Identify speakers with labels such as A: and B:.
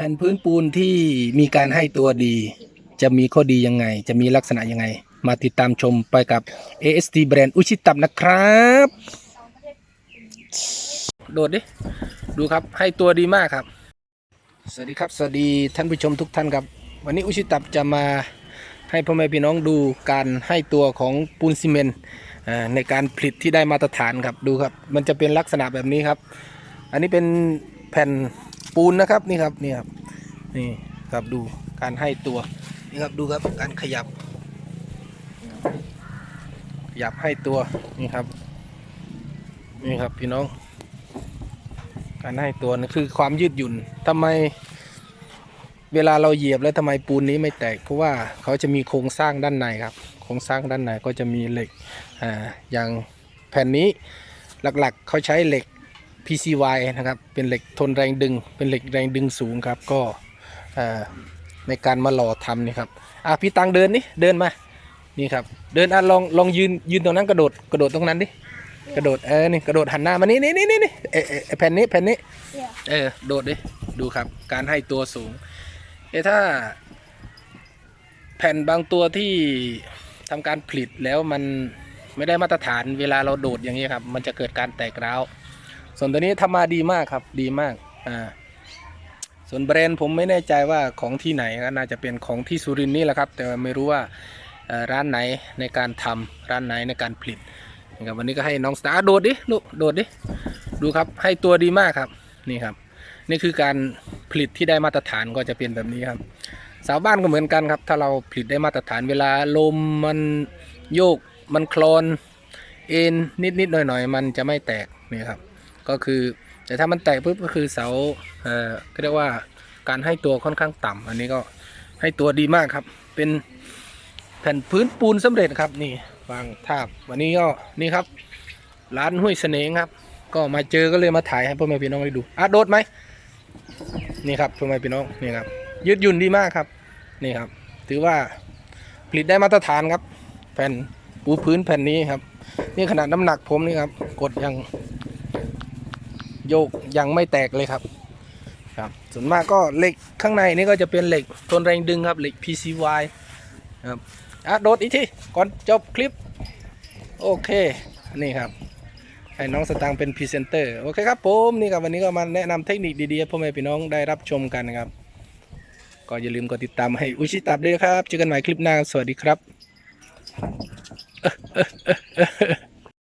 A: แผ่นพื้นปูนที่มีการให้ตัวดี จะมีข้อดียังไง จะมีลักษณะยังไง มาติดตามชมไปกับ AST แบรนด์อุชิตับนะครับ โดดดิ ดูครับให้ตัวดีมากครับ สวัสดีครับ สวัสดีท่านผู้ชมทุกท่านครับ วันนี้อุชิตับจะมาให้พ่อแม่พี่น้องดูการให้ตัวของปูนซีเมนต์ในการผลิตที่ได้มาตรฐานครับดูครับ มันจะเป็นลักษณะแบบนี้ครับ อันนี้เป็นแผ่น ปูนนะครับนี่ครับนี่ครับนี่ครับดูการให้ตัวนี่ครับดูครับการขยับ ขยับให้ตัวนี่ครับนี่ครับพี่น้อง การให้ตัวนี่คือความยืดหยุ่นทำไม เวลาเราเหยียบแล้วทำไมปูนนี้ไม่แตกเพราะว่าเขาจะมีโครงสร้างด้านในครับโครงสร้างด้านในก็จะมีเหล็กอ่าอย่างแผ่นนี้หลักๆ เขาใช้เหล็ก PCY นะครับเป็นเหล็กทนแรงดึง เป็นเหล็กแรงดึงสูงครับก็เอ่อในการมาหล่อทำนี่ครับอะพี่ตังเดินนี่เดินมานี่ครับเดินอะลองลองยืนยืนตรงนั้นกระโดดกระโดดตรงนั้นดิกระโดดเออนี่กระโดดหันหน้ามานี่นี่นี่นี่นี่เออเออเออแผ่นนี้แผ่นนี้
B: Yeah.
A: เออโดดดิดูครับการให้ตัวสูงเอะถ้า แผ่นบางตัวที่ทำการผลิตแล้วมันไม่ได้มาตรฐานเวลาเราโดดอย่างนี้ครับ มันจะเกิดการแตกร้าว ส่วนตัวนี้ทำมาดีมากครับ ดีมาก อ่า ส่วนแบรนด์ผมไม่แน่ใจว่าของที่ไหนก็น่าจะเป็นของที่สุรินนี่แหละครับ แต่ไม่รู้ว่าร้านไหนในการทำร้านไหนในการผลิตนะครับวันนี้ก็ให้น้องสตาร์โดดดิลูกโดดดิดูครับให้ตัวดีมากครับนี่ครับ นี่คือการผลิตที่ได้มาตรฐานก็จะเป็นแบบนี้ครับสาวบ้านก็เหมือนกันครับ ถ้าเราผลิตได้มาตรฐานเวลาลมมันโยกมันคลอนเอ็นนิดนิดๆหน่อยหน่อยๆมันจะไม่แตกนี่ครับ ก็คือ แต่ถ้ามันแตกปุ๊บก็คือเสาเอ่อก็เรียกว่าการให้ตัวค่อนข้างต่ำอันนี้ก็ให้ตัวดีมากครับ เป็นแผ่นพื้นปูนสำเร็จครับนี่วางทาบวันนี้ก็นี่ครับ ร้านห้วยเสน่ห์ครับ ก็มาเจอก็เลยมาถ่ายให้พ่อแม่พี่น้องได้ดูอะโดดไหมนี่ครับพ่อแม่พี่น้องนี่ครับ ยืดหยุ่นดีมากครับนี่ครับ ถือว่าผลิตได้มาตรฐานครับ แผ่นปูพื้นแผ่นนี้ครับ นี่ขนาดน้ำหนักผมนี่ครับ กดยัง โยกยังไม่แตกเลยครับครับส่วนมากก็เหล็กข้างในนี่ก็จะเป็นเหล็กทนแรงดึงครับเหล็ก PCY ครับอะโดดอีกทีก่อนจบคลิป โอเคนี่ครับให้น้องสตางค์เป็นพรีเซนเตอร์โอเคครับผมนี่ครับวันนี้ก็มาแนะนำเทคนิคดีๆให้พ่อแม่พี่น้องได้รับชมกันนะครับ ก็อย่าลืมกดติดตามให้อุชิตับด้วยครับเจอกันใหม่คลิปหน้าสวัสดีครับ